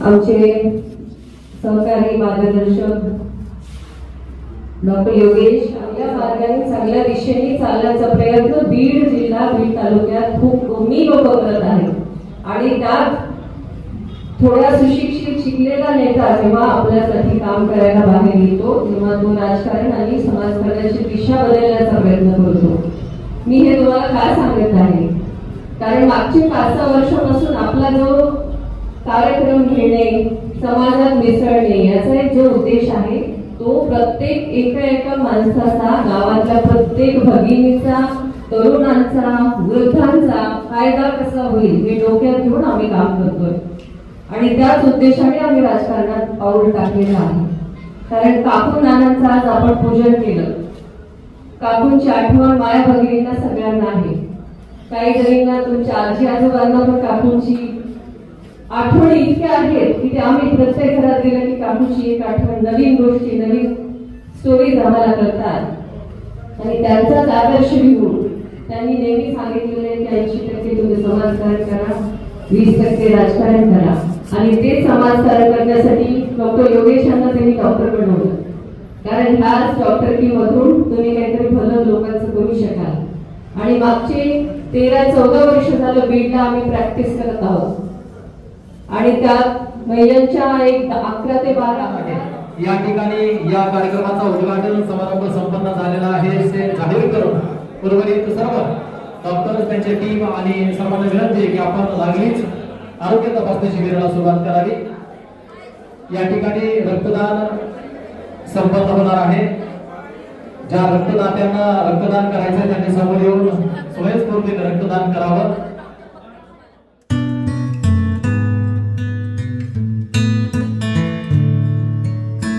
आमचे सहकारी मार्गदर्शक डॉक्टर योगेश चांगल्या मार्गाने चांगल्या दिशेने चालण्याचा प्रयत्न बीड जिल्हा बीड तालुक्यात खूप कमी लोक करत आहेत. आणि त्यात थोडा सुशिक्षित शिकलेला नेता जेव्हा आपल्यासाठी काम करायला बाहेर येतो तेव्हा तो राजकारण आणि समाजकारणाची दिशा बदलण्याचा प्रयत्न करतो. मी हे तुम्हाला काय सांगत आहे? कारण मागचे पाच सहा वर्षापासून आपला जो कार्यक्रम घेणे समाजात मिसळणे याचा एक जो उद्देश आहे तो प्रत्येक एका एका माणसाचा गावातल्या प्रत्येक भगिनीचा तरुणांचा वृद्धांचा फायदा कसा होईल हे डोक्यात घेऊन आम्ही काम करतोय. आणि त्याच उद्देशाने आम्ही राजकारणात पाऊल टाकलेलं आहे. कारण काकू नानांचं आज आपण पूजन केलं. काकूंची आठवण माया भगिनींना सगळ्यांना आहे. काही जणींना तुमच्या आजी आजोबांना पण काकूंची आठवणी इतक्या आहेत की ते आम्ही प्रत्येक घरात गेलं की काकूची एक आठवण नवीन गोष्टी नवीन स्टोरीज आम्हाला करतात आणि त्यांचाच आदर्श घेऊन त्यांनी नेहमी सांगितलेले की ऐंशी टक्के तुम्ही समाजकारण करा वीस टक्के राजकारण करा. आणि ते समाजकारण करण्यासाठी डॉक्टर योगेश यांना त्यांनी डॉक्टर बनवलं. कारण ह्याच डॉक्टरकी मधून तुम्ही काहीतरी भलं लोकांचं करू शकाल. आणि मागचे तेरा चौदा वर्ष झालं बीडला आम्ही प्रॅक्टिस करत आहोत. आणि त्यात महिलांच्या एक अकरा ते बारा या ठिकाणी या कार्यक्रमाचा उद्घाटन समारंभ संपन्न झालेला आहे असे जाहीर करून उर्वरित सर्व डॉक्टर त्यांची टीम आणि सर्वांना विनंती आहे की आपण लागलीच आरोग्य तपासणी शिबिराला सुरुवात करावी. या ठिकाणी रक्तदान संपन्न होणार आहे. ज्या रक्तदात्यांना रक्तदान करायचं त्यांनी समोर येऊन स्वयंस्फूर्तीने रक्तदान करावं.